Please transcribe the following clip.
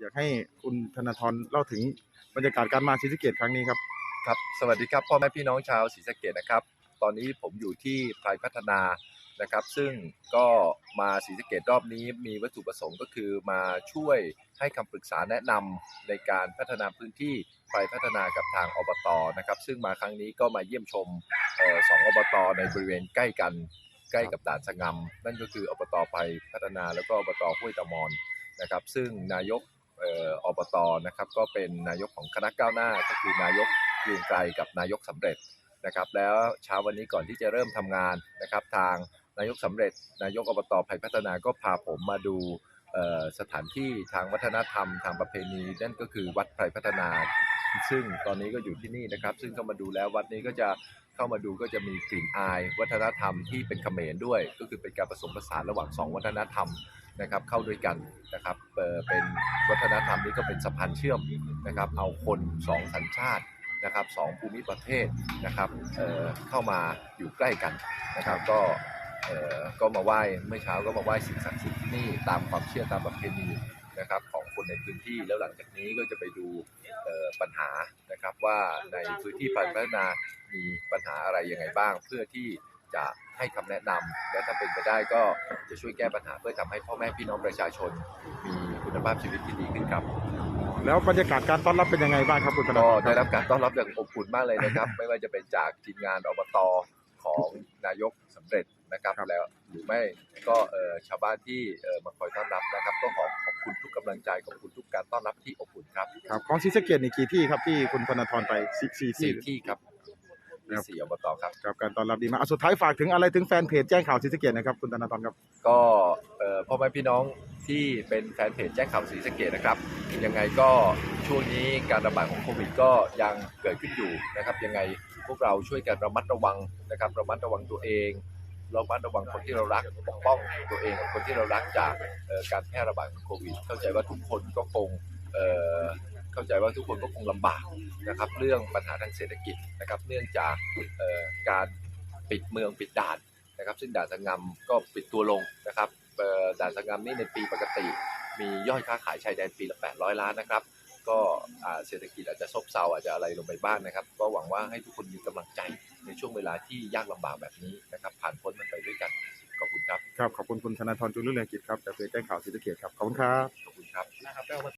อยากให้คุณธนาธรเล่าถึงบรรยากาศการมาศรีสะเกดครั้งนี้ครับ ครับสวัสดีครับพ่อแม่พี่น้องชาวศรีสะเกดนะครับ ตอนนี้ผมอยู่ที่ไพรพัฒนานะครับ ซึ่งก็มาศรีสะเกดรอบนี้มีวัตถุประสงค์ก็คือมาช่วยให้คำปรึกษาแนะนำในการพัฒนาพื้นที่ไพรพัฒนากับทางอบตนะครับ ซึ่งมาครั้งนี้ก็มาเยี่ยมชมออสองอบตในบริเวณใกล้กันใกล้กับด่านสะงำนั่นก็คืออบตไพพัฒนาแล้วก็อบตห้วยตะมอนนะครับ ซึ่งนายก อบตนะครับ ก็เป็นนายกของคณะก้าวหน้า ก็คือนายกเกรียงไกรกับนายกสำเร็จนะครับ แล้วเช้าวันนี้ก่อนที่จะเริ่มทำงานนะครับ ทางนายกสำเร็จ นายกอบตไผ่พัฒนาก็พาผมมาดูสถานที่ทางวัฒนธรรมทางประเพณีนั่นก็คือวัดไผ่พัฒนา ซึ่งตอนนี้ก็อยู่ที่นี่นะครับ ซึ่งเข้ามาดูแล้ววัดนี้ก็จะเข้ามาดูก็จะมีกลิ่นอาย วัฒนธรรมที่เป็นเขมรด้วย ก็คือเป็นการผสมผสานระหว่างสองวัฒนธรรม นะครับเข้าด้วยกันนะครับเป็นวัฒนธรรมนี้ก็เป็นสะพานเชื่อมนะครับเอาคนสองสัญชาตินะครับสองภูมิประเทศนะครับเเข้ามาอยู่ใกล้กันนะครับก็ก็มาไหว้เมื่อเช้าก็มาไหว้สิ่งศักดิ์สิทธิ์ที่นี่ตามความเชื่อตามประเพณีนะครับของคนในพื้นที่แล้วหลังจากนี้ก็จะไปดูปัญหานะครับว่าในพื้นที่พัฒนามีปัญหาอะไรยังไงบ้าง เพื่อที่ จะให้คำแนะนำและถ้าเป็นไปได้ก็จะช่วยแก้ปัญหาเพื่อทำให้พ่อแม่พี่น้องประชาชน มีคุณภาพชีวิตที่ดีขึ้นครับ แล้วบรรยากาศการต้อนรับเป็นยังไงบ้างครับคุณธนาก็ธรได้รับการต้อนรับอย่างอบอุ่นมากเลยนะครับ ไม่ว่าจะเป็นจากทีมงานอบตของนายกสำเร็จนะครับแล้วหรือไม่ก็เอ่อชาวบ้านที่เอ่อมาคอยต้อนรับนะครับก็ขอขอบคุณทุกกำลังใจขอบคุณทุกการต้อนรับที่อบอุ่นครับครับของศรีสะเกดนี่กี่ที่ครับที่คุณธนาธรไปสี่สี่ที่สี่ที่ครับ มีสี่อบตครับครับการต้อนรับดีมากอะสุดท้ายฝากถึงอะไรถึงแฟนเพจแจ้งข่าวศรีสะเกดนะครับคุณธนาธรครับ ก็เอ่อพ่อแม่พี่น้องที่เป็นแฟนเพจแจ้งข่าวศรีสะเกดนะครับ ยังไงก็ช่วงนี้การระบาดของโควิดก็ยังเกิดขึ้นอยู่นะครับ ยังไงพวกเราช่วยกันระมัดระวังนะครับ ระมัดระวังตัวเองระมัดระวังคนที่เรารักปกป้องตัวเองกับคนที่เรารักจากเอ่อการแพร่ระบาดของโควิด เข้าใจว่าทุกคนก็คง เอ่อเข้าใจว่าทุกคนก็คงลำบากนะครับเรื่องปัญหาทางเศรษฐกิจนะครับเนื่องจากเอ่อการปิดเมืองปิดด่านนะครับ ซึ่งด่านสะงำก็ปิดตัวลงนะครับเอ่อด่านสะงำนี่ในปีปกติ มียอดค้าขายชายแดนปีละ 800 ล้านนะครับก็อ่าเศรษฐกิจอาจจะซบเซาอาจจะอะไรลงไปบ้างนะครับ ก็หวังว่าให้ทุกคนมีกำลังใจในช่วงเวลาที่ยากลำบากแบบนี้นะครับ ผ่านพ้นมันไปด้วยกัน ขอบคุณครับ ครับ ขอบคุณคุณธนาธรจุลเรืองกิจครับจากเพจแจ้งข่าวศรีสะเกดครับ ขอบคุณครับ ขอบคุณครับ